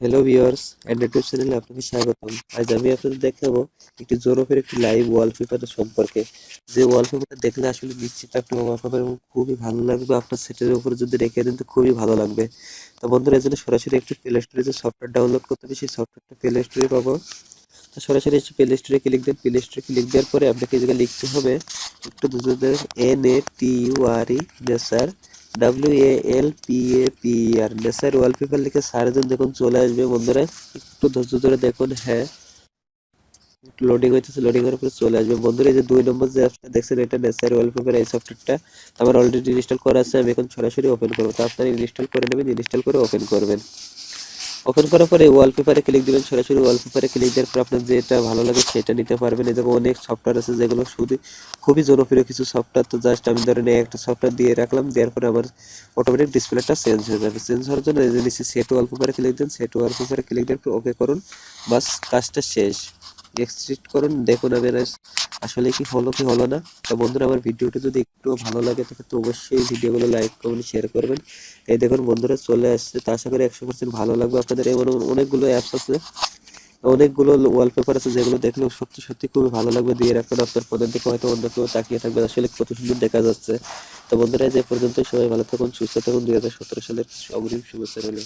Hello and YouTube চ্যানেলে আপনাকে স্বাগতম। আজ আমি আপনাদের দেখাবো একটি জোরফের একটি লাইভ ওয়ালপেপার সম্পর্কে। যে ওয়ালপেপারটা দেখলে আসলে নিশ্চিত একটা ওয়ালপেপার এবং খুবই ভালো লাগবে। আপনার সেটের উপরে যদি রেখে দেন তো খুবই ভালো লাগবে। তো বন্ধুরা এর জন্য সরাসরি একটি প্লে স্টোরে যে সফটওয়্যার ডাউনলোড করতে হবে, সেই সফটওয়্যারটা প্লে স্টোরে পাবো। তো সরাসরি এসে প্লে স্টোরে ক্লিক দেন। প্লে স্টোরে ক্লিক দেওয়ার পরে আপনাকে এই জায়গায় লিখতে হবে একটু দুজনের N A T U R W A L P A P R Nesar wallpaper লিখে সারা দিন দেখুন, চলে আসবে। বন্ধুরা, একটু ধৈর্য ধরে দেখুন হ্যাঁ। লোডিং হইতেছে লোডিং এর পরে চলে আসবে। বন্ধুরা, এই যে দুই নম্বর যে অ্যাপটা দেখছেন, এটা নেসার ওয়ালপেপার এই সফটওয়্যারটা আমার অলরেডি ইনস্টল করা আছে, আমি এখন সরাসরি ওপেন করব। তো আপনারা ইনস্টল করে নেবেন ইনস্টল করে ওপেন করবেন। ওপেন করার পরে ওয়ালপেপারে ক্লিক দিবেন, সরাসরি ওয়ালপেপারে ক্লিক দেওয়ার পর আপনার যেটা ভালো লাগে সেটা নিতে পারবেন। এরকম অনেক সফটওয়্যার আছে যেগুলো শুধু খুবই জনপ্রিয় কিছু সফটওয়্যার তো জাস্ট আমি ধরেন একটা সফটওয়্যার দিয়ে রাখলাম, দেওয়ার পরে আমার অটোমেটিক ডিসপ্লেটা চেঞ্জ হয়ে যাবে। চেঞ্জ হওয়ার জন্য নিচে সেট ওয়ালপেপারে ক্লিক দেন সেট ওয়ালপেপারে ক্লিক দেওয়ার পর ওকে করুন, বাস কাজটা শেষ। এক্সট্রিট করুন, দেখুন আমি আসলে কি হলো কি হলো না। তো বন্ধুরা, আমার ভিডিওটা যদি একটু ভালো লাগে, তাহলে তো অবশ্যই ভিডিওগুলো লাইক কমেন্ট শেয়ার করবেন। এই দেখুন বন্ধুরা, চলে আসছে। তো আশা করি একশো পার্সেন্ট ভালো লাগবে। আপনাদের এমন অনেকগুলো অ্যাপস আছে। অনেকগুলো ওয়ালপেপার আছে, যেগুলো দেখলে সত্যি সত্যি খুবই ভালো লাগবে। দিয়ে রাখবেন আপনার ফোনের দিকে হয়তো অন্য কেউ তাকিয়ে থাকবে। আসলে কত সুন্দর দেখা যাচ্ছে। তো বন্ধুরা যে পর্যন্ত সবাই ভালো থাকুন, সুস্থ থাকুন। দুই হাজার সতেরো সালের অগ্রিম শুভেচ্ছা রইল।